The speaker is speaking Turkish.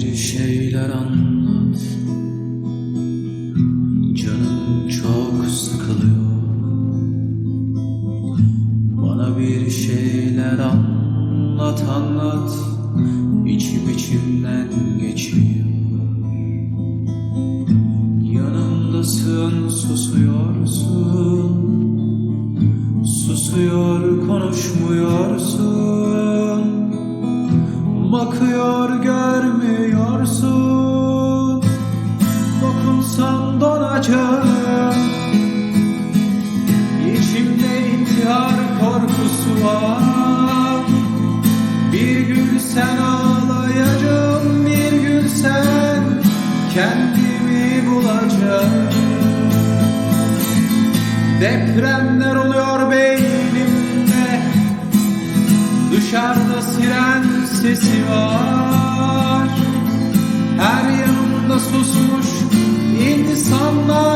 şeyler anlat. Canım çok sıkılıyor. Bana bir şeyler anlat anlat. İçim içimden geçiyor. Yanımdasın susuyorsun. Susuyor konuşmuyorsun Bakıyor görmüyorsun. Dokunsan donacağım. İçimde intihar korkusu var. Bir gün sen ağlayacağım Bir gün sen kendimi bulacağım Depremler oluyor beynimde Dışarıda siren sesi var. Her yanımda susmuş insanlar